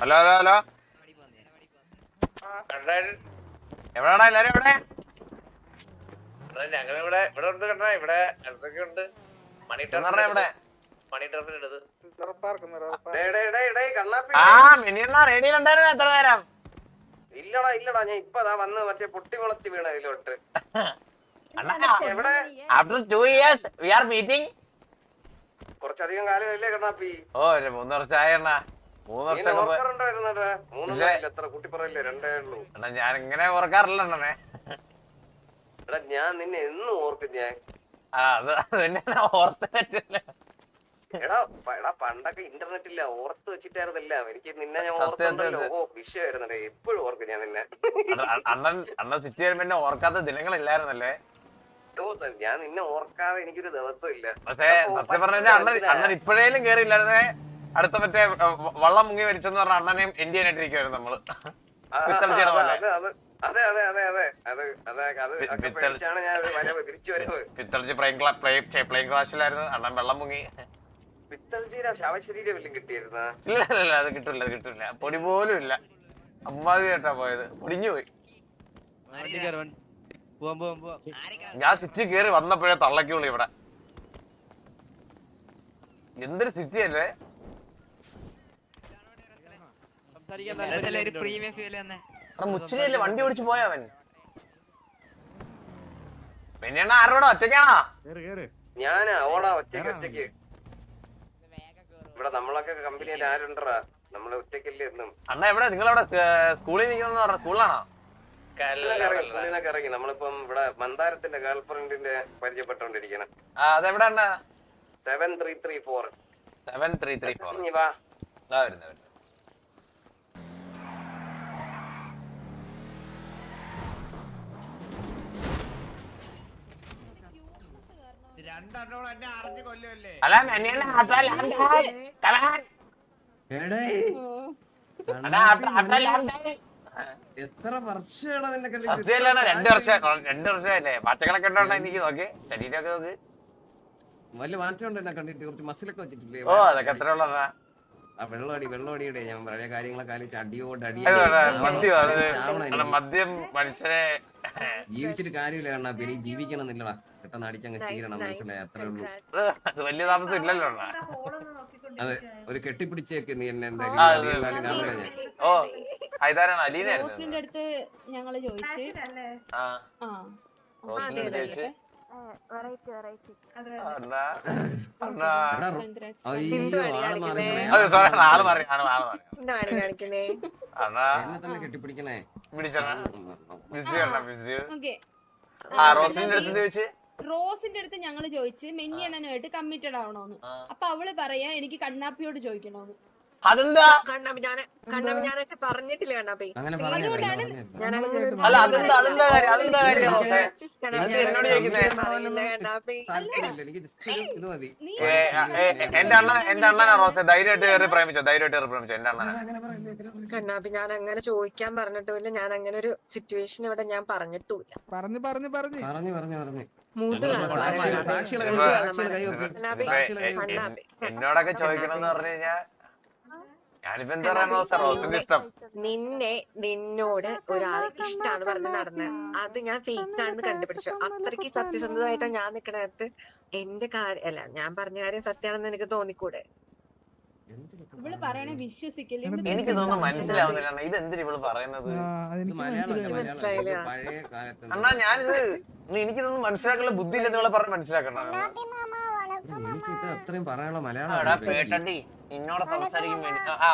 Hello hello hello. എവിടെയാടാ എല്ലാരും എവിടെ ഞങ്ങളിവിടെ ഇവിടെ ഉണ്ട് കണ്ടാ ഇവിടെ അടുത്തൊക്കെ ഉണ്ട്. മണി പറഞ്ഞാ എവിടെ മണി ടർഫിനടുത്ത് ആ മിനിയണ്ണ റേഡിയോയിലുണ്ടായിരുന്നു എത്ര നേരം? ഇല്ലടാ ഇല്ലടാ ഞാൻ ഇപ്പൊ ദാ വന്ന് മറ്റേ പൊട്ടി മുളച്ച് വീണ ഇതിലോട്ട്. എവിടെ? After two years we are meeting കുറച്ചധികം കാലമല്ലേ കണ്ണാപ്പി? ഓ മൂന്ന് വർഷം അണ്ണാ. മൂന്ന് വർഷം അണ്ണാ ഞാൻ ഇങ്ങനെ ഓർക്കാറില്ല അണ്ണനെ. എടാ ഞാൻ നിന്നെ എന്നും ഓർക്കും ഞാൻ അത് ഞാൻ ഓർത്ത് പറ്റില്ല എടാ എടാ പണ്ടൊക്കെ ഇന്റർനെറ്റ് ഇല്ല ഓർത്ത് വെച്ചിട്ടായിരുന്നില്ല. എനിക്ക് നിന്നെ ഞാൻ ഓർക്കുന്നുണ്ടല്ലോ ഓ വിഷയമായിരുന്നല്ലേ. എപ്പോഴും ഓർക്കും ഞാൻ നിന്നെ. അണ്ണ- അണ്ണ- അണ്ണൻ അണ്ണൻ സിറ്റി വരുമ്പോ എന്നെ ഓർക്കാത്ത ദിനങ്ങളില്ലായിരുന്നല്ലേ? ഞാൻ നിന്നെ ഓർക്കാതെ എനിക്കൊരു ദിവസം ഇല്ല. പക്ഷേ സത്യം പറഞ്ഞാൽ അണ്ണൻ അണ്ണൻ ഇപ്പോഴേലും കേറിയില്ലായിരുന്നേ? അടുത്ത മറ്റേ വള്ളം മുങ്ങി മരിച്ചെന്ന് പറഞ്ഞ അണ്ണനെയും ഇന്ത്യൻ ആയിട്ടിരിക്കുവായിരുന്നു നമ്മൾ. ആ, പിത്തളച്ചിയുടെ പോലെ. പിത്തളിച്ച് പ്ലെയിൻ പ്ലെയിൻ ക്ലാഷിലായിരുന്നു അണ്ണൻ വെള്ളം മുങ്ങി. ഇല്ല ഇല്ല അത് കിട്ടില്ല അത് കിട്ടില്ല പൊടി പോലും ഇല്ല. അമ്മാതി കേട്ടാ പോയത്. പൊടിഞ്ഞു പോയി. ഞാൻ സിറ്റി കേറി വന്നപ്പോഴേ തള്ളക്കുള്ളൂ ഇവിടെ. എന്തൊരു സിറ്റി അല്ലേ സംസാരിക്കാൻ ഒരു പ്രീമിയം ഫീൽ തന്നെ അവിടെ മുച്ചിരിയല്ലേ വണ്ടി ഓടിച്ചു പോയ അവൻ? പിന്നെയാണ് ആരോടെ ഒറ്റയ്ക്കാണോ? ഞാനാ ഓടാ ഒറ്റയ്ക്ക് ഒറ്റയ്ക്ക്. ഇവിടെ നമ്മളൊക്കെ കമ്പനിയിൽ ആരുണ്ടറാ നമ്മളെ ഒറ്റയ്ക്കല്ലേ എന്നും അണ്ണ എവിടെ? നിങ്ങൾ അവിടെ സ്കൂളിൽ നിൽക്കുന്ന പറഞ്ഞ സ്കൂളിലാണോ? സ്കൂളിലൊക്കെ ഇറങ്ങി നമ്മളിപ്പം ഇവിടെ മന്ദാരത്തിന്റെ ഗേൾ ഫ്രണ്ടിന്റെ പരിചയപ്പെട്ടോണ്ടിരിക്കണം അതെവിടെ അണ്ണ? Seven three three four seven three three four ഇനി വാ. അല്ല എത്ര വർഷമാണ്? സത്യമല്ലാണ് രണ്ട് വർഷം രണ്ട് വർഷമല്ലേ പച്ചകളൊക്കെ ഉണ്ടോ എനിക്ക് നോക്കി. ശരീരമൊക്കെ നോക്ക്. വലിയ മാറ്റമുണ്ട് എന്നെ കണ്ടിട്ട് കുറച്ച് മസിലൊക്കെ വെച്ചിട്ടില്ലേ? ഓ അതൊക്കെ എത്ര ഉള്ളതാ വെള്ളമടി വെള്ളമടിയുടെ ഞാൻ പഴയ കാര്യങ്ങളൊക്കെ ആലോചിച്ച് അടിയോട് അടി മദ്യം മനുഷ്യനെ ജീവിച്ചിട്ട് കാര്യമില്ല കണ്ണാ. പിന്നെ ജീവിക്കണം എന്നില്ലടാ. പെട്ടെന്ന് അടിച്ചങ്ങ് തീരണം മനസ്സിലായി. അത്രേ ഉള്ളൂ. അത് വലിയ താമസം ഇല്ലല്ലോ അണ്ണാ. അതെ ഒരു കെട്ടിപ്പിടിച്ചേക്ക് നീ എന്നെ എന്തായാലും അതെ. കാണില്ല ഞാൻ. ഓ ഇതാരാണ് അലീനായിരുന്നു റോസ്ലിന്റെ അടുത്ത് ഞങ്ങൾ ചോദിച്ചു. ആ. ചോദിച്ച്. കെട്ടിപ്പിടിക്കണേ. റോസിന്റെ അടുത്ത് ചോദിച്ച്? റോസിന്റെ അടുത്ത് ഞങ്ങൾ ചോദിച്ച് മെന്നിയണ്ണനുമായിട്ട് കമ്മിറ്റഡ് ആവണോന്ന്. അപ്പൊ അവൾ പറയാ എനിക്ക് കണ്ണാപ്പിയോട് ചോദിക്കണോന്ന്. അതെന്താ? ഞാനൊക്കെ പറഞ്ഞിട്ടില്ല അല്ല അതെന്താ? അതെന്താ കാര്യം? അതെന്താ കാര്യം എന്നോട് അങ്ങനെ ചോദിക്കുന്നേ? പറയില്ല എനിക്ക് just ഒരു മതി നീ ഏ, ഏ, ഏ, എന്റെ അണ്ണൻ എന്റെ അണ്ണനാ റോസെ ധൈര്യമായിട്ട് കയറി പ്രേമിച്ചോ? ധൈര്യമായിട്ട് കയറി പ്രേമിച്ചോ? എന്റെ അണ്ണനാ കണ്ണാപ്പി ഞാൻ അങ്ങനെ ചോദിക്കാൻ പറഞ്ഞിട്ടില്ല ഞാൻ അങ്ങനെ ഒരു സിറ്റുവേഷൻ ഇവിടെ ഞാൻ പറഞ്ഞിട്ടില്ല പറഞ്ഞു പറഞ്ഞു പറഞ്ഞു. പറഞ്ഞു പറഞ്ഞു പറഞ്ഞു. എന്നോടൊക്കെ ചോദിക്കണം എന്ന് പറഞ്ഞു കഴിഞ്ഞാ ഞാനിപ്പോ എന്താ ഇഷ്ടം. നിന്നെ നിന്നോട് ഒരാൾ ഇഷ്ടാന്ന് പറഞ്ഞ് നടന്ന് അത് ഞാൻ ഫേക്ക് ആണെന്ന് കണ്ടുപിടിച്ചു. അത്രയ്ക്ക് സത്യസന്ധമായിട്ടാ ഞാൻ നിക്കണത് എന്റെ കാര്യം അല്ല ഞാൻ പറഞ്ഞ കാര്യം സത്യാണെന്ന് എനിക്ക് തോന്നിക്കൂടെ? ഇവൾ പറയണേ വിശ്വസിക്കില്ല? എനിക്ക് തോന്നുന്നു മനസ്സിലാവുന്നില്ല അണ്ണാ. ഇത് എന്തിനാ ഇവൾ പറയുന്നത് അണ്ണാ ഞാനിത് എനിക്ക് തോന്നുന്നു മനസ്സിലാക്കാനുള്ള ബുദ്ധി ഇല്ലെന്ന് ഇവളെ പറഞ്ഞ് മനസ്സിലാക്കണം. അത്രയും പറയാനുള്ള മലയാളം നിന്നോട് സംസാരിക്കാൻ വേണ്ടി. ആ,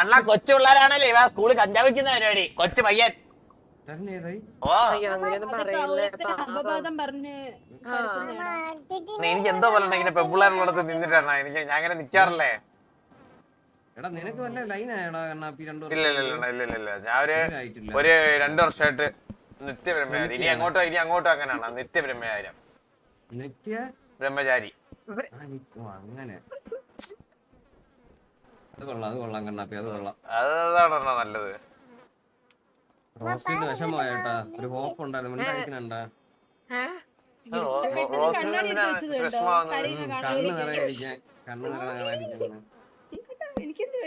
അണ്ണാ കൊച്ചു പിള്ളേരാണല്ലേ? ഇവ സ്കൂളിൽ കഞ്ചാവ് വെക്കുന്ന പരിപാടി. കൊച്ചു പയ്യൻ. എനിക്ക് എന്തോ പോലെ ഇങ്ങനെ പെമ്പിള്ളേരുള്ളടത്ത് നിന്നിട്ടാണ് എനിക്ക് ഞാൻ അങ്ങനെ നിക്കാറില്ലേ? എടാ നിനക്ക് വല്ല കണ്ണാപ്പി രണ്ടു ഇല്ല ഇല്ല ഇല്ല ഇല്ല ഞാൻ ഒരു രണ്ടു വർഷമായിട്ട് നിത്യബ്രഹ്മചാരി ഇനി അങ്ങോട്ടോ ഇനി അങ്ങോട്ടോ അങ്ങനെയാണ്. നിത്യബ്രഹ്മചാരി നിത്യ? ബ്രഹ്മചാരി. അങ്ങനെ. അത് കൊള്ളാം അത് കൊള്ളാം കണ്ണാപ്പി അത് കൊള്ളാം. അതാണ് നല്ലത്. റോസ്റ്റിന്റെ വിഷമമായിട്ടാ. ഒരു ഹോപ്പ് ഉണ്ടായിരുന്നു. മിണ്ടായിരിക്കണണ്ടാ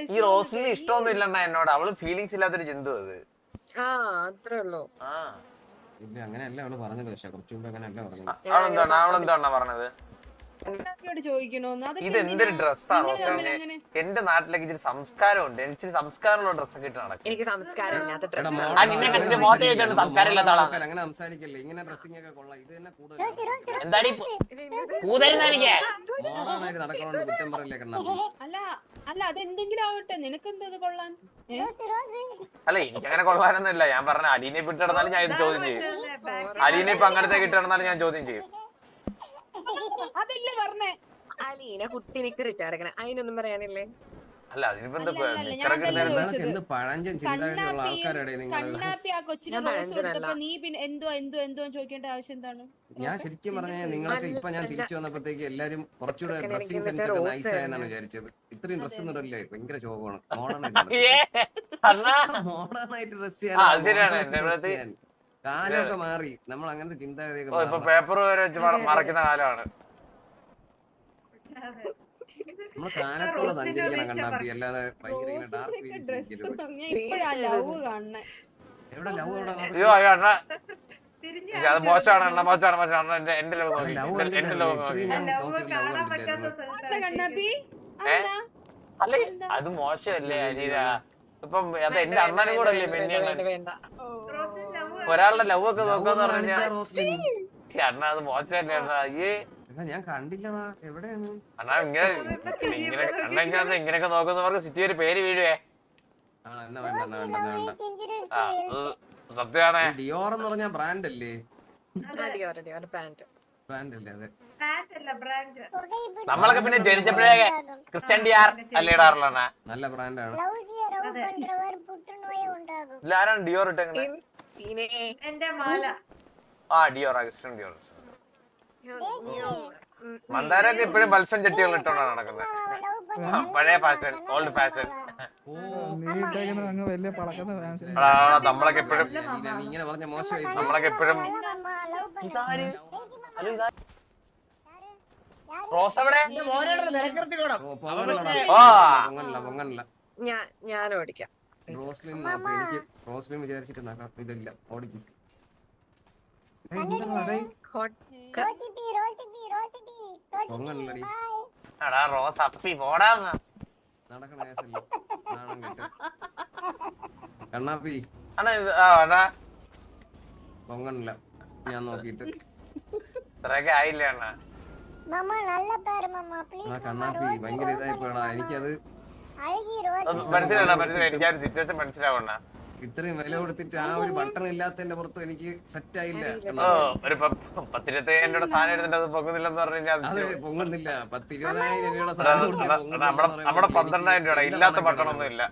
ഈ? റോസിന് ഇഷ്ടമൊന്നും ഇല്ലെന്നാ എന്നോട്. അവൾ ഫീലിങ്സ് ഇല്ലാത്തൊരു ജന്തു അത്. ആ അത്രേ ഉള്ളൂ. ആ. ഇല്ല അങ്ങനെയല്ല അവൾ പറഞ്ഞത്. പക്ഷെ കുറച്ചു മുമ്പ് അങ്ങനെയല്ല പറഞ്ഞത്. അവളെന്താണ്? അവളെന്താണ് പറഞ്ഞത്? കണ്ണാടിയോട് ചോദിക്കണോന്ന്? അതൊക്കെ ഇത് എന്തൊരു എന്തിനാ? ഡ്രസ്സാ നിങ്ങൾ തമ്മിൽ റോസെ അങ്ങനെ എന്റെ നാട്ടിലേക്ക് ഇച്ചിരി സംസ്കാരമുണ്ട്. എനിക്ക് ഇച്ചിരി സംസ്കാരമുള്ള ഡ്രസ്സൊക്കെ ഇട്ട് നടക്കും. എനിക്ക് സംസ്കാരം ഇല്ലാത്ത ഡ്രസ്സാണ് സംസ്കാരം അങ്ങനെ സംസാരിക്കല്ലേ? ഇങ്ങനെ ഡ്രസ്സിംഗ് ഒക്കെ കൊള്ളാം. ഇത് തന്നെ കൂടുതൽ എന്താടി കുറ്റം പറയില്ലേ കണ്ണാ അല്ല അല്ല അതെന്തെങ്കിലും ആവട്ടെ. നിനക്കെന്താ ഇത് കൊള്ളാൻ? അല്ല എനിക്ക് അങ്ങനെ കൊള്ളാനൊന്നും ഇല്ല ഞാൻ പറഞ്ഞ അലീനെ ഇപ്പൊ ഇട്ടിടന്നാലും ഞാൻ ഇത് ചോദ്യം ചെയ്യും. അലീനെ ഇപ്പൊ അങ്ങനത്തെ ഇട്ടിടന്നാലും ഞാൻ ചോദ്യം ചെയ്യും. അതല്ലേ പറഞ്ഞേ? അലീന കുട്ടി നിക്ക് റിട്ടയറക്കണേ അതിനൊന്നും പറയാനില്ലേ? അല്ല അതിനിപ്പോ എന്താ പഴഞ്ചൻ ചിന്താഗതിയുള്ള കണ്ണാപ്പി ആൾക്കാരുടെ നിങ്ങൾ കണ്ണാപ്പി ആ കൊച്ചിന് ഞാൻ റോസ് കൊടുത്തപ്പോ നീ പിന്നെ എന്തോ എന്തോ എന്തോ ചോദിക്കേണ്ട ആവശ്യം എന്താണ്? ഞാൻ ശരിക്കും പറഞ്ഞ നിങ്ങൾക്ക് ഇപ്പൊ ഞാൻ തിരിച്ചു വന്നപ്പോഴത്തേക്ക് എല്ലാരും കുറച്ചുകൂടെ ഡ്രസ്സിംഗ് സെൻസ് ഒക്കെ നൈസ് ആയെന്നാണ്. വിചാരിച്ചത്. ഇത്രയും ഡ്രസ് ഇടല്ലേ? ഭയങ്കര ശോഭമാണ്. മോഡേൺ ആയിട്ട് മോഡേൺ ആയിട്ട് ഡ്രസ് ആ, കാലമൊക്കെ മാറി. നമ്മൾ അങ്ങനത്തെ ചിന്താഗതിയൊക്കെ ഇപ്പൊ പേപ്പർ വരെ വെച്ച്. മറക്കുന്ന കാലമാണ്. നമ്മൾ കാലത്തോടെ സഞ്ചരിക്കണം കണ്ണാപ്പി അല്ലാതെ ഭയങ്കര ഇങ്ങനെ ഡാർക്ക് എവിടെ ലവ് എവിടെ അയ്യോ അയ്യോ അണ്ണ. അത് മോശമാണ് അണ്ണ. മോശമാണ് മോശമാണ്. അണ്ണ എന്റെ എന്റെ ലവ് നോക്കി. ലവ് എന്റെ- എന്റെ ലവ് നോക്കി? അല്ല അത് മോശമല്ലേ അനീര ഇപ്പം അത് എന്റെ അണ്ണനും കൂടെ അല്ലേ അണ്ണൻ ഓ. ഒരാളുടെ ലവ് ഒക്കെ നോക്കാന്ന് പറഞ്ഞാൽ അണ്ണ അത് മോശമല്ലേ അണ്ണ ഞാൻ കണ്ടില്ലടാ. എവിടെയാണ്? അണ്ണാ ഇങ്ങനെ ഇങ്ങനെ അണ്ണ ഇങ്ങനെ ഇങ്ങനെയൊക്കെ നോക്കുന്നവർക്ക് സിറ്റി ഒരു പേര് വീഴുവേ. സത്യാണേ എന്നാ വേണ്ട വേണ്ട വേണ്ട. അത് സത്യമാണ്. ഡിയോർ എന്ന് പറഞ്ഞ ബ്രാൻഡ് അല്ലേ? ഡിയോർ ബ്രാൻഡ് നമ്മളൊക്കെ പിന്നെ ജനിച്ചപ്പോഴേ ക്രിസ്ത്യൻ ഡിയാർ അല്ലേ ഇടാറുള്ള നല്ല ബ്രാൻഡാണ് ഇതിലാരാണ് ഡിയോർ ഇട്ടെങ്ങനെ ആ ഡിയോർ ക്രിസ്ത്യൻ ഡിയോർ മന്ദാരൊക്കെ ഇപ്പോഴും ബൽസൺ ചട്ടികൾ ഇട്ടോണ്ടാണ് നടക്കുന്നത് പഴയ ഫാഷൻ ഓൾഡ് ഫാഷൻ ഓ. നീ ഇട്ടേക്കുന്നത് അങ്ങ് വലിയ പളക്കുന്ന ഫാൻസ് നമ്മളൊക്കെ എപ്പോഴും നമ്മളൊക്കെ എപ്പോഴും റോസ് അവിടെ ഞാൻ ഞാൻ ഓടിക്കാം. റോസ്ലിൻ നോക്ക് എനിക്ക് റോസ്ലിൻ വിചാരിച്ചിട്ട്. ഇതില്ല ഓടിക്കും. പൊങ്ങനല്ലടി എടാ റോസ് അപ്പി പോടാന്ന് കണ്ണാപ്പി. പൊങ്ങനല്ല ഞാൻ നോക്കിട്ട് ഇത്രയൊക്കെ ആയില്ലേ അണ്ണാ? ആ കണ്ണാപ്പി ഭയങ്കര ഇതായി പോയടാ എനിക്കത് അത് മനസ്സിലാവണ ഇത്രയും വില കൊടുത്തിട്ട് ആ ഒരു ബട്ടൺ ഇല്ലാത്തതിന്റെ പുറത്ത് എനിക്ക് സെറ്റ് ആയില്ല. ഓ ഒരു പത്തിരുപത്തയ്യായിരം രൂപ സാധനം എടുത്തിട്ട് അത് പൊങ്ങുന്നില്ലെന്ന് പറഞ്ഞു അത് പൊങ്ങുന്നില്ല. പത്തിരുപതിനായിരം രൂപയുടെ സാധനം പൊങ്ങുന്നില്ല നമ്മുടെ പന്ത്രണ്ടായിരം രൂപ ഇല്ലാത്ത എന്റെ പട്ടണമൊന്നും ഇല്ല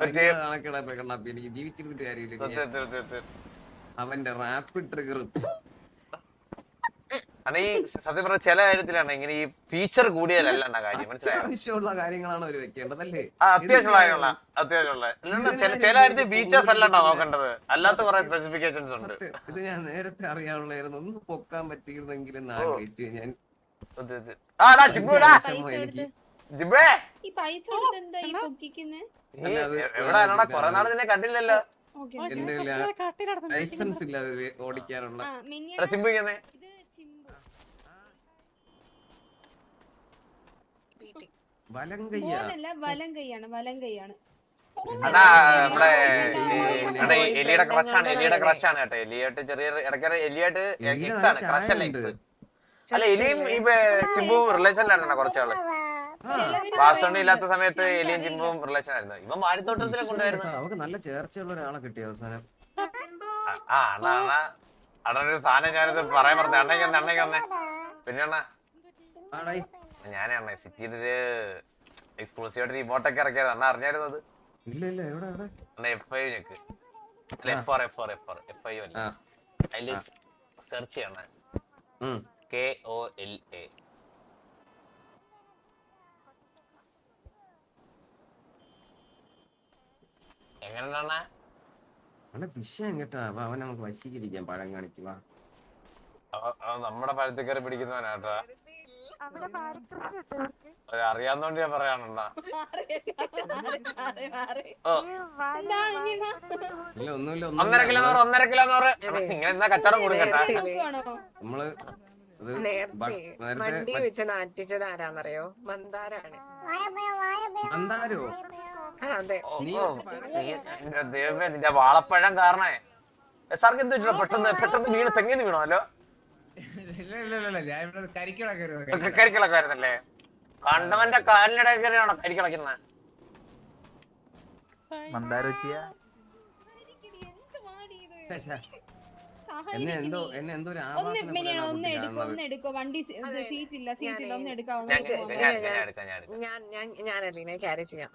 ഇപ്പൊ കണ്ണാപ്പി. എനിക്ക് ജീവിച്ചിരുന്നിട്ട് കാര്യമില്ല. അവന്റെ റാപ്പിഡ് ട്രിഗർ ഈ സത്യം പറഞ്ഞ ചില കാര്യത്തിലാണ് ഇങ്ങനെ ഈ ഫീച്ചർ കൂടിയാലല്ല അണ്ണാ കാര്യം മനസ്സിലായോ? അത്യാവശ്യമുള്ള കാര്യങ്ങളാണ് വെക്കേണ്ടതല്ലേ? ആ അത്യാവശ്യമുള്ള അല്ലാണ്ട് ചില ചില കാര്യത്തിൽ ഫീച്ചേഴ്സ് അല്ലണ്ടാ നോക്കേണ്ടത്. അല്ലാത്ത കുറെ സ്പെസിഫിക്കേഷൻസ് ഉണ്ട്. ഇത് ഞാൻ നേരത്തെ അറിയാനുള്ളായിരുന്നു ഒന്ന് പൊക്കാൻ പറ്റിയിരുന്നെങ്കിൽ ആഗ്രഹിച്ചു ഞാൻ. കൊറേ നാൾ നിന്നെ കണ്ടില്ലല്ലോ. എന്റെ ലൈസൻസ് ഇല്ല ഇത് ഓടിക്കാനുള്ള വലം കയ്യാ? മോനല്ല വലം കൈയാണ് വലം കൈയാണ് അതാ നമ്മളെ എടാ ഈ എലിയുടെ ക്രഷ് ആണ് എലിയുടെ ക്രഷ് ആണ് കേട്ടോ. എലിയായിട്ട് ചെറിയ ഇടയ്ക്ക് എലിയായിട്ട് എക്സ് ആണ് ക്രഷ് അല്ല? എക്സ് അല്ല എലിയും ചിമ്പു റിലേഷനിലാണ് കുറച്ചാൾ ആ, വാസോണി ഇല്ലാത്ത സമയത്ത് എലിയും ചിമ്പും റിലേഷൻ ആയിരുന്നു. ഇവൻ വാടിത്തോട്ടത്തിലെ കൊണ്ടുവരുന്നു. അവക്ക് നല്ല ചേർച്ചയുള്ള ഒരാളെ കിട്ടി അവസാനം. ആ അണ്ണാ അണ്ണാ. അണ്ണനൊരു സാധനം ഞാനിത് പറയാൻ പറഞ്ഞു അണ്ണയ്ക്ക് വന്നേ അണ്ണയ്ക്ക് വന്നേ. പിന്നെ അണ്ണാ. ഞാനേ അണ്ണേ സിറ്റിയിലൊരു എക്സ്ക്ലൂസീവ് ആയിട്ട് റിമോട്ടൊക്കെ ഇറക്കിയത്. അണ്ണ അറിഞ്ഞായിരുന്നത് ഇല്ല ഇല്ല എവിടെ എവിടെ? അണ്ണ എഫ് ഐ ഞെക്ക് അല്ല F R F R F R F I അല്ല? അതിൽ സെർച്ച് ചെയ്യണ. കെ ഒ എൽ എ എങ്ങനെയാണ് നല്ല വിഷയം കേട്ടാ വാ, അവൻ നമുക്ക് വശീകരിക്കാം. പഴം നമ്മുടെ പഴുത്തിക്കറി പിടിക്കുന്നവനാട്ടാ ഒരു അറിയാവുന്നോണ്ട് ഞാൻ പറയാനുണ്ടോ ഒന്നര കിലോ നൂറ് ഒന്നര കിലോ നൂറ്. ഇങ്ങനെ എന്നാ കച്ചവടം കൊടുക്കട്ടെ നമ്മൾ വണ്ടി വെച്ച് നാറ്റിച്ചത് ആരാന്നറിയോ? മന്ദാരാണ്. മന്ദാരോ? അതെ. ദൈവമേ നിന്റെ വാളപ്പഴം കാരണേ. സാർക്ക് എന്ത് പെട്ടെന്ന് പെട്ടെന്ന് വീണ് തെങ്ങിന്ന് വീണോ? ഇല്ല ഇല്ല ഇല്ല, ഇല്ല ഞാൻ ഇവിടെ കരിക്കട കയറി കരിക്കിളൊക്കെ ആയിരുന്നല്ലേ കണ്ടവന്റെ കാലിനിടെ കയറിയാണോ കരിക്കിളക്കുന്നത് എന്തോ എന്നെ എന്തോ ഒരു ഒന്ന് എടുക്കോ ഒന്ന് എടുക്കോ വണ്ടി സീറ്റ് ഇല്ല സീറ്റ് ഇല്ല ഒന്ന് ഞാൻ ഞാൻ ഞാൻ അലീനെ ക്യാരി ചെയ്യാം.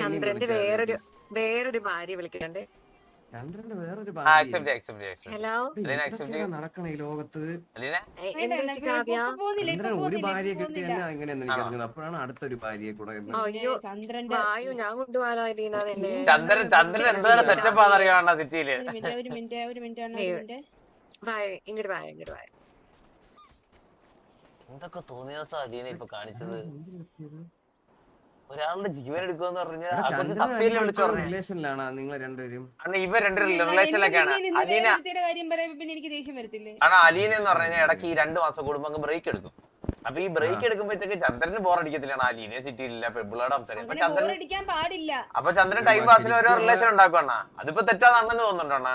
ചന്ദ്രന്റെ വേറൊരു ഞാൻ വേറൊരു ഭാര്യ വിളിക്കണ്ട് ചന്ദ്രന്റെ വേറൊരു ഹലോ. നടക്കണ ഈ ലോകത്ത്? ഒരു ഭാര്യ എങ്ങനെയെന്ന് എനിക്ക്? അറിഞ്ഞത് അപ്പോഴാണ് അടുത്തൊരു ഭാര്യയെ കൂടെ വായു ഞാൻ ചന്ദ്രൻ ചന്ദ്രൻ എന്തോരം സെറ്റപ്പ് സിറ്റിയിൽ. വായ ഇങ്ങോട്ട് വായ ഇങ്ങോട്ട് വായ. എന്തൊക്കെ തോന്നിയ ദിവസം അലീന ഇപ്പൊ കാണിച്ചത്? ഒരാളുടെ ജീവൻ എടുക്കുമെന്ന് പറഞ്ഞാൽ റിലേഷനിലാണ് നിങ്ങൾ രണ്ടുപേരും? ഇവ രണ്ടുപേരും എന്റെ റിലേഷനിലൊക്കെയാണ് അലീന ആണ്. അലീന എന്ന് പറഞ്ഞാൽ ഇടയ്ക്ക് ഈ രണ്ടു മാസം കൂടുമ്പോ അങ്ങ് ബ്രേക്ക് എടുക്കും. അപ്പൊ ഈ ബ്രേക്ക് എടുക്കുമ്പോഴത്തേക്ക് ചന്ദ്രന് ബോറടിക്കത്തില്ലാണ് അലീന സിറ്റിയിലില്ല പെബിളോട് സംസാരിക്കും അപ്പൊ ചന്ദ്രൻ പാടില്ല. അപ്പൊ ചന്ദ്രൻ ടൈം പാസിൽ ഓരോ റിലേഷൻ ഉണ്ടാക്കുവാണ് അതിപ്പോ തെറ്റാതാണെന്ന് തോന്നുന്നുണ്ടോ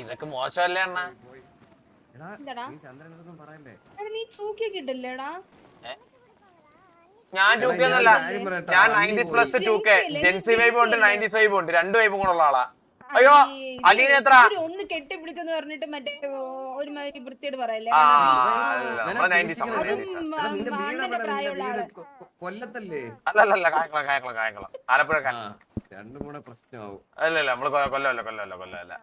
ഇതൊക്കെ മോശമല്ലേ അണ്ണ? എടാ എന്താടാ? നീ ഇട്ടല്ലേടാ? ഞാൻ ഞാൻ nineties. Plus two K gen Z vibe ഉണ്ട് നയന്റീസ് വൈബും ഉണ്ട്. രണ്ട് വൈബും കൂടെ ഉള്ള ആളാ. അയ്യോ അലീന എത്ര? ഒന്ന് കെട്ടിപ്പിടിച്ചെന്ന് പറഞ്ഞിട്ട് മറ്റേ ഒരുമാതിരി വൃത്തിയോട് പറയല്ലേ? അല്ല, കൊല്ലത്തല്ലേ? അല്ലല്ല കായംകുളം കായംകുളം കായംകുളം. ആലപ്പുഴ ആ കായംകുളം രണ്ടും കൂടെ പ്രശ്നമാവും. അല്ലല്ല നമ്മൾ കൊ- കൊല്ലമല്ല കൊല്ലമല്ല കൊല്ലമല്ല.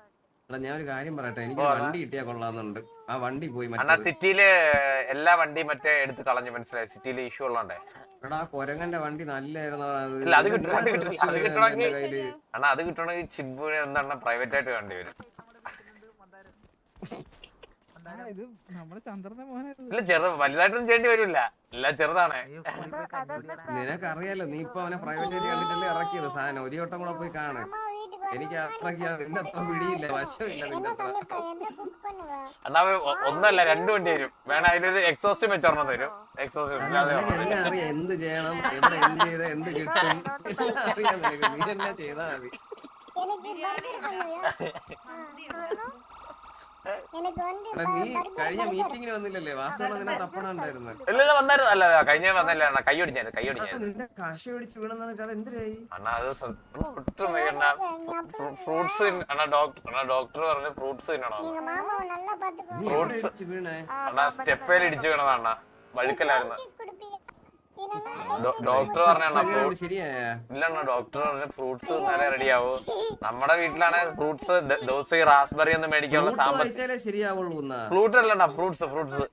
എടാ ഞാൻ ഒരു കാര്യം പറയട്ടെ എനിക്ക് വണ്ടി കിട്ടിയാ കൊള്ളാന്നുണ്ട് ആ വണ്ടി പോയി സിറ്റിയിൽ എല്ലാ വണ്ടിയും മറ്റേ എടുത്ത് കളഞ്ഞു മനസ്സിലായി? സിറ്റിയിൽ ഇഷ്യൂ ഉള്ളോണ്ടേ. എടാ കൊരങ്ങന്റെ വണ്ടി നല്ലായിരുന്നു അത് കിട്ടണമെങ്കിൽ- അത് കിട്ടണമെങ്കിൽ ചിബുവിനെ എന്താണ് പ്രൈവറ്റ് ആയിട്ട് വേണ്ടി വരും ഇത് നമ്മുടെ ചന്ദ്രന്റെ മോനായിരുന്നു വലുതായിട്ടൊന്നും ചെയ്യേണ്ടി വരില്ല എല്ലാം ചെറുതാണ്. നിനക്കറിയാലോ നീ ഇപ്പൊ അവനെ പ്രൈവറ്റ് ആയിട്ട് കണ്ടിട്ടല്ലേ ഇറക്കിയത്? സാധനം ഒരു വട്ടം കൂടെ പോയി കാണു. എനിക്ക് അത്രയ്ക്ക് പിടിയില്ല വശമില്ല ഒന്നല്ല രണ്ടു വണ്ടി വരും. വേണം അതിലൊരു എക്സോസ്റ്റ് വെച്ചോർണം തരും. എക്സോസ്റ്റ് എന്ത് ചെയ്യണം എന്ത് എന്ത് കിട്ടും. നീ മതി. നീ കഴിഞ്ഞ മീറ്റിംഗിൽ വന്നില്ലല്ലേ? വാസ്തവ ഫ്രൂട്ട്സ് ഫ്രൂട്ട്സ് ഇടിച്ചു വീണതാണ് വഴുക്കലായിരുന്നു. ഡോക്ടർ പറഞ്ഞ ഇല്ലണ്ണ ഡോക്ടർ പറഞ്ഞ ഫ്രൂട്ട്സ് തിന്നാലേ റെഡിയാവൂ. നമ്മുടെ വീട്ടിലാണ് ഫ്രൂട്ട്സ് ദിവസം ഈ റാസ്ബെറി ഒന്നും മേടിക്കാനുള്ള സാമ്പത്തികം ഫ്രൂട്ട് അല്ലണ്ണ ഫ്രൂട്ട്സ് ഫ്രൂട്ട്സ്.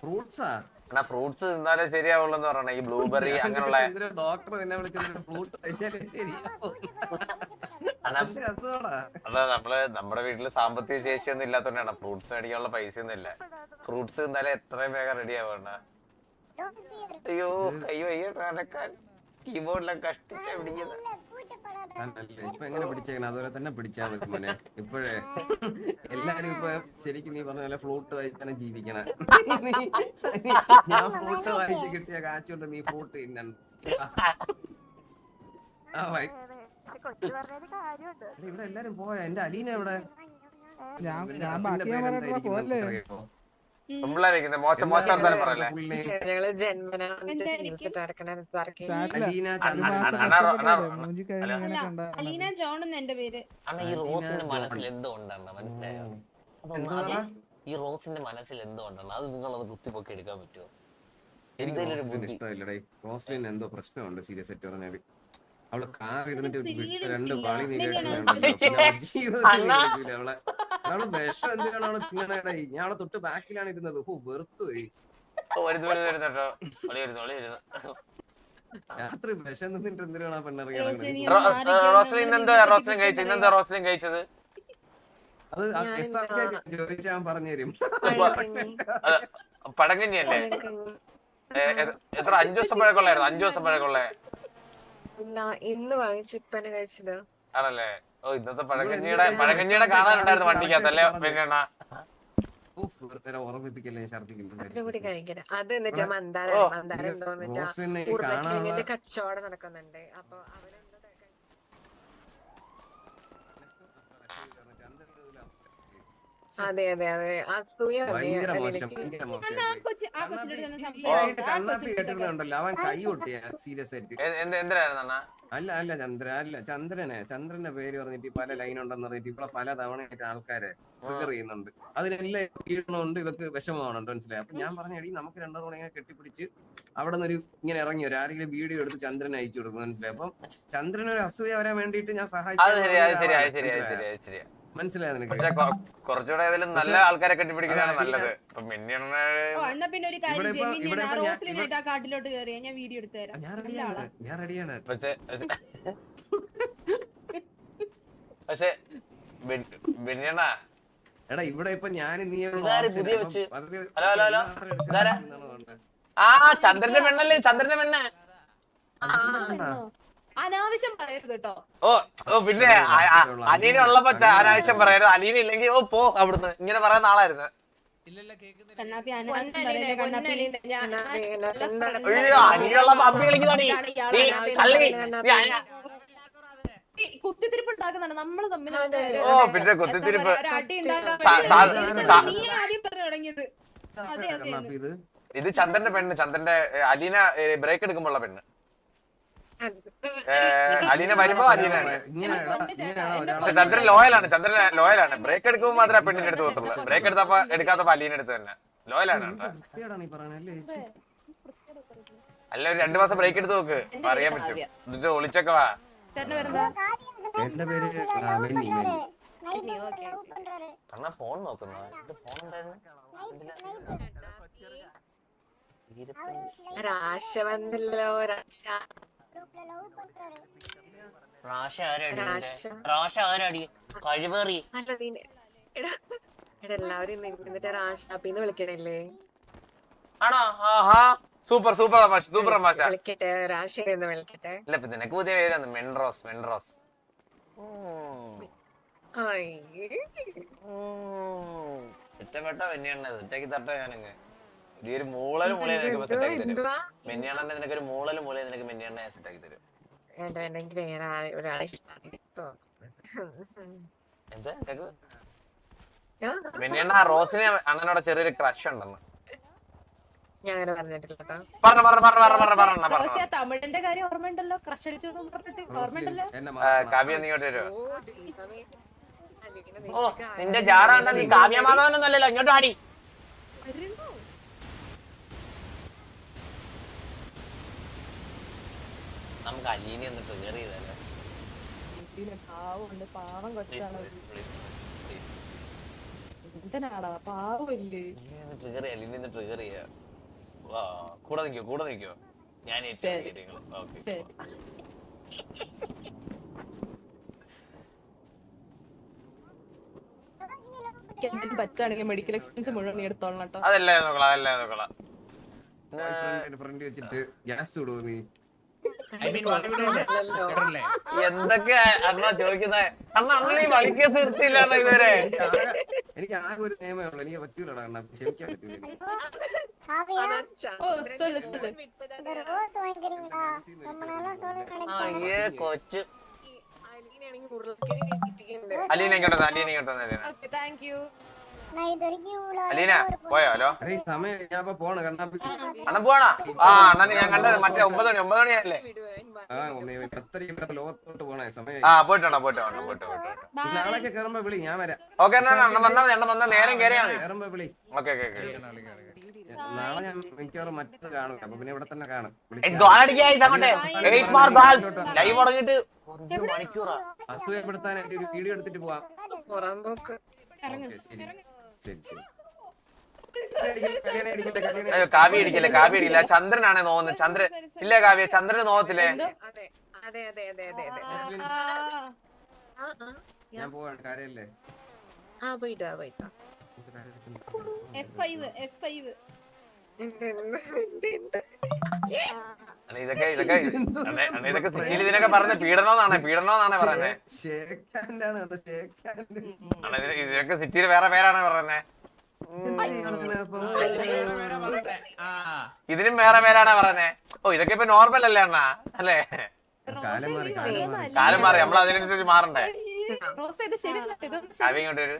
ഫ്രൂട്ട്സാ? അണ്ണാ ഫ്രൂട്ട്സ് തിന്നാലേ ശരിയാവുള്ളൂ എന്ന് പറഞ്ഞ ഈ ബ്ലൂബെറി അങ്ങനെയുള്ള ഡോക്ടർ നിന്നെ ഫ്രൂട്ട് അല്ല നമ്മൾ നമ്മുടെ വീട്ടിൽ സാമ്പത്തിക ശേഷിയൊന്നും ഇല്ലാത്തോണ്ടാണ് ഫ്രൂട്ട്സ് മേടിക്കാനുള്ള പൈസ ഒന്നും ഇല്ല. ഫ്രൂട്ട്സ് തിന്നാലേ എത്രയും വേഗം റെഡി ആവണ്ട അയ്യോ കൈ വയ്യ നടക്കാൻ കീബോർഡിലൊക്കെ കഷ്ടിച്ച പിടിക്കുന്നത്. ഇപ്പൊ എങ്ങനെ പിടിച്ചേക്കണം? അതുപോലെ തന്നെ പിടിച്ചാൽ മോനെ. ഇപ്പോഴേ എല്ലാരും ഇപ്പൊ ശരിക്കും നീ പറഞ്ഞ പോലെ ഫ്ലൂട്ട് തന്നെ ജീവിക്കണം. ഞാൻ ഫ്ലൂട്ട് വായിച്ച് കിട്ടിയ കാച്ചുകൊണ്ട് നീ ഫ്ലൂട്ട് തിന്നാണ്. ഇവിടെ എല്ലാരും പോയാ? എന്റെ അലീന എവിടെ? ഞാൻ അലീന ജോൺ എന്ന് എന്റെ പേര്. ഈ റോസിന്റെ. മനസ്സിൽ എന്തോ ഉണ്ടെണ്ണ മനസ്സിലായോ? ഈ റോസിന്റെ മനസ്സിൽ എന്തോ ഉണ്ടെണ്ണ അത് നിങ്ങളത് കുത്തിപ്പൊക്കി എടുക്കാൻ പറ്റുമോ റോസ്ലിൻ എന്തോ പ്രശ്നമുണ്ട് സീരിയസ് ആയിട്ട് പറഞ്ഞാൽ. അവൾ കാർ ഇരുന്നിട്ട് രണ്ട്. പാളി എങ്ങനെയാണ് ജീവിതത്തിൽ അവളെ അവൾ വിഷം എന്തിനാണ് തിന്നണേടേ ഞാൻ തൊട്ട് ബാക്കിലാണ് ഇരുന്നത്. ഓ വെറുത്തു പോയി. രാത്രി വിഷം തിന്നിട്ട് എന്തിനാണ് ആ അത് ആ ഞാൻ എസ് ആർ എന്താ- കെ ചോദിച്ചാൽ അവൻ പറഞ്ഞു തരും. പടങ്കഞ്ഞിയല്ലേ എത്ര അഞ്ചു ദിവസം പഴക്കമുള്ളായിരുന്നു അഞ്ചു ദിവസം പഴക്കമുള്ള? ഇന്ന് വാങ്ങിച്ച് ഇപ്പനെ കഴിച്ചത്. ആണല്ലേ? ഓ ഇന്നത്തെ പഴകഞ്ഞിയുടെ പഴകഞ്ഞിയുടെ കാണാനുണ്ടായിരുന്നു പിന്നെ ഛർദ്ദിക്കുന്നു കൂടി കഴിക്കണേ അത് എന്നിട്ട് മന്ദാര മന്ദാര റോസ്ലിനെ ഉരുളക്കിഴങ്ങിന്റെ കച്ചവടം നടക്കുന്നുണ്ട്. അപ്പൊ കഴി- അതെ അതെ അതെ. അസൂയ എന്തിനായിരുന്നു അണ്ണാ? അല്ല അല്ല ചന്ദ്ര അല്ല ചന്ദ്രനെ ചന്ദ്രന്റെ പേര് പറഞ്ഞിട്ട് പല ലൈൻ ഉണ്ടെന്ന് പറഞ്ഞിട്ട് ഇവിടെ പല തവണയായിട്ട് ആൾക്കാരെ ട്രിഗർ ചെയ്യുന്നുണ്ട്. അതിനെല്ലാം വീഴണമുണ്ട് ഇവർക്ക് വിഷമമാണുണ്ട് മനസ്സിലായി? അപ്പൊ ഞാൻ പറഞ്ഞ എടി നമുക്ക് രണ്ടു തവണ ഇങ്ങനെ കെട്ടിപ്പിടിച്ച് അവിടെ നിന്ന് ഒരു ഇങ്ങനെ ഇറങ്ങി ഒരു ആരെങ്കിലും വീഡിയോ എടുത്ത് ചന്ദ്രനെ അയച്ചു കൊടുക്കും മനസ്സിലായി? അപ്പം ചന്ദ്രൻ ഒരു അസൂയ വരാൻ വേണ്ടിയിട്ട് ഞാൻ സഹായിച്ചു മനസ്സിലായ നിനക്ക്? പക്ഷെ കൊ- കുറച്ചുകൂടെ ഏതായാലും നല്ല പക്ഷെ- ആൾക്കാരെ കെട്ടിപ്പിടിക്കുന്നതാണ് അതാ, നല്ലത്. ഇപ്പൊ മിന്നിയണ്ണ ഓ, എന്നാ പിന്നെ ഒരു കാര്യം ഇവിടെ ചെയ്യാം. ഇപ്പൊ- മിന്നി ഇവിടെ ഞാൻ ഇപ്പൊ ഞാൻ- റോസ്ലിനായിട്ട് ആ കാട്ടിലോട്ട് കയറിയാ ഞാൻ വീഡിയോ എടുത്തു തരാം. ഞാൻ നല്ല ആളാ. റെഡിയാണ് ഞാൻ റെഡിയാണ്. പക്ഷെ പക്ഷെ ബിന്നിയണ്ണ എടാ ഇവിടെ ഇപ്പൊ ഞാൻ നീ പുതിയ വെച്ച്? Hello, hello, hello. ആ ചന്ദ്രന്റെ പെണ്ണല്ലേ? ചന്ദ്രന്റെ പെണ്ണ്? അനാവശ്യം പറയരുത് കേട്ടോ ഓ ഓ പിന്നെ അ- അ- അലീന ഉള്ളപ്പോ അനാവശ്യം പറയരുത്. അലീന ഇല്ലെങ്കിൽ ഓ പോ അവിടുന്ന്. ഇങ്ങനെ പറയുന്ന ആളായിരുന്നു. ഇല്ലല്ല കേൾക്കുന്നില്ല. കണ്ണാപ്പി അനാവശ്യം പൊന്നലീനെ, പറയല്ലേ കണ്ണാപ്പി. പൊന്നലീനെ, ഞാൻ- കണ്ണാപ്പി, എന്നെ എന്താണ് അയ്യോ അലീന ഉള്ളപ്പോ അമ്പി കളിക്കുന്നതാണ് നീ. നീ കള്ളി. നീ അന- ഈ കുത്തിത്തിരിപ്പ് ഉണ്ടാക്കുന്നുണ്ട് നമ്മൾ തമ്മിൽ ഓ പിന്നെ കുത്തിത്തിരിപ്പ്. നീ ആദ്യം പറഞ്ഞു തുടങ്ങിയത്. അതെ അതെ ഇത്. ചന്ദ്രന്റെ പെണ്ണ്. ചന്ദ്രന്റെ അലീന ബ്രേക്ക് എടുക്കുമ്പോള്ള പെണ്ണ്. അലീന വരുമ്പോ അലീനാണ് പക്ഷെ ചന്ദ്രൻ ലോയലാണ് ചന്ദ്രൻ ലോയലാണ് ബ്രേക്ക് എടുക്കുമ്പോൾ മാത്രമേ പെണ്ണിന്റെ അടുത്ത് പോകത്തുള്ളൂ. ബ്രേക്ക് എടുത്തപ്പോ എടുക്കാത്തപ്പോ അലീന അടുത്ത് തന്നെ. ലോയലാണ് അല്ല ഒരു രണ്ടു മാസം ബ്രേക്ക് എടുത്ത് നോക്ക്. അറിയാൻ പറ്റും. എന്നിട്ട് ഒളിച്ചൊക്കെ വാ. എന്റെ പേര് കണ്ണ ഫോൺ നോക്കുന്നോ ഫോൺ ഉണ്ടായിരുന്നു? രാശ വന്നല്ലോ രാശ റാഷ ആരടി കഴിവേറി. എല്ലാവരും വിളിക്കണല്ലേ? ആണോ? ആഹാ. സൂപ്പർ സൂപ്പർ തമാശ സൂപ്പർ തമാശ വിളിക്കട്ടെ ഇല്ല ഇപ്പൊ നിനക്ക് പുതിയ പേരാണ്. ഇഷ്ടപ്പെട്ട തട്ടോ ഞാനങ്ങ്. ഒരു മൂളൽ മൂലയെ നിനക്ക് സെറ്റ് ആക്കി തരും? നിനക്ക് ഒരു മൂളൽ മൂലയെ നിനക്ക് മെന്നിയണ്ണ സെറ്റാക്കി തരും. വേണ്ട വേണ്ട എനിക്ക് വേറെ ആരെ- ഒരാളെ എന്താ? മെന്നിയണ്ണ റോസിന് അണ്ണനോട് ചെറിയൊരു ക്രഷ് ഉണ്ടെന്ന്. ഞാൻ പറഞ്ഞിട്ടില്ല തമിഴിന്റെ കാര്യം ഓർമ്മയുണ്ടല്ലോ? ക്രഷ് പറഞ്ഞിട്ട് ഓർമ്മയുണ്ടല്ലോ? വരുമോ ഓ, നിന്റെ ജാറാണ്ട നീ കാവ്യമാധവനൊന്നല്ലല്ലോ മാധവനൊന്നല്ലല്ലോ ഇങ്ങോട്ട് ആടി നമുക്ക് അലീനെ ഒന്ന് ട്രിഗർ ചെയ്താലോ? പാവമുണ്ട് പാവം കൊച്ചാണ് എന്തിനാടാ? പാവമില്ലേ? ട്രിഗർ ചെയ്യാം അലീനെ ഒന്ന് ട്രിഗർ ചെയ്യാം. വാ കൂടെ നിൽക്കോ കൂടെ നിൽക്കോ ഞാൻ എന്തെങ്കിലും പറ്റുകയാണെങ്കിൽ മെഡിക്കൽ എക്സ്പെൻസ് മുഴുവൻ നീ എടുത്തോളണം കേട്ടോ. അതല്ലേ നോക്കളാം അതല്ലേ നോക്കളാം ഫ്രണ്ട് വെച്ചിട്ട് ഗ്യാസ് ഇടുവോ നീ? എന്തൊക്കെ അണ്ണാ ചോദിക്കുന്നത് അണ്ണ അണ്ണ ഈ വലിക്ക നിർത്തിയില്ലാണോ ഇവരെ? എനിക്ക് ആകെ ഒരു നിയമേ ഉള്ളൂ. എനിക്ക് പറ്റൂലടാ അണ്ണ. ക്ഷമിക്കാൻ പറ്റൂല. അയ്യേ കൊച്ചു. അലീനെ കേട്ടോ അലീനെ കേട്ടോ താങ്ക് യു. അലീന പോയോ? ഹലോ? സമയം പോണ ആ അണ്ണൻ ഞാൻ കണ്ടത് മറ്റേ ഒമ്പത് മണി ഒമ്പത് മണിയല്ലേ ആ പോയിട്ടോ പോയിട്ടോ പോയിട്ടോ നാളേക്ക് ഓക്കെ അണ്ണൻ വന്നാ മതി അണ്ണൻ നേരം കയറിയാണ് കേറുമ്പോ ഓക്കെ ഓക്കെ ഇവിടെ തന്നെ മണിക്കൂറാ. ഒരു വീഡിയോ എടുത്തിട്ട് പോവാം. ശരി ശരി. അയ്യോ കാവ്യ ഇടിക്കില്ല കാവ്യ ഇടിക്കില്ല ചന്ദ്രനാണ് നോവുന്നത്. ചന്ദ്രൻ. ഇല്ല കാവ്യ? ചന്ദ്രന് നോവത്തില്ലേ? അതെ അതെ അതെ അതെ അതെ അതെ. ആ, ആ, ആ. ആ ഞാൻ പോവാണ്. കാര്യല്ലേ ആ പോയിട്ടോ പോയിട്ടോ F5, F5. ഇതൊക്കെ ഇതൊക്കെ ഇതൊക്കെ സിറ്റിയിൽ ഇതിനൊക്കെ പറഞ്ഞ പീഡനോന്നാണ് പീഡനോന്നാണ് പറയുന്നത് ഇതിനൊക്കെ സിറ്റിയിൽ വേറെ പേരാണ് പറയുന്നത് വേറെ വേറെ പറഞ്ഞെ. ആ. ഇതിനും വേറെ പേരാണ് പറയുന്നത് ഓ ഇതൊക്കെ ഇപ്പൊ നോർമൽ അല്ലേ അണ്ണാ? അല്ലേ? കാലം മാറി നമ്മൾ അതിനനുസരിച്ച് മാറണ്ടേ? ഇങ്ങോട്ട് വരൂ.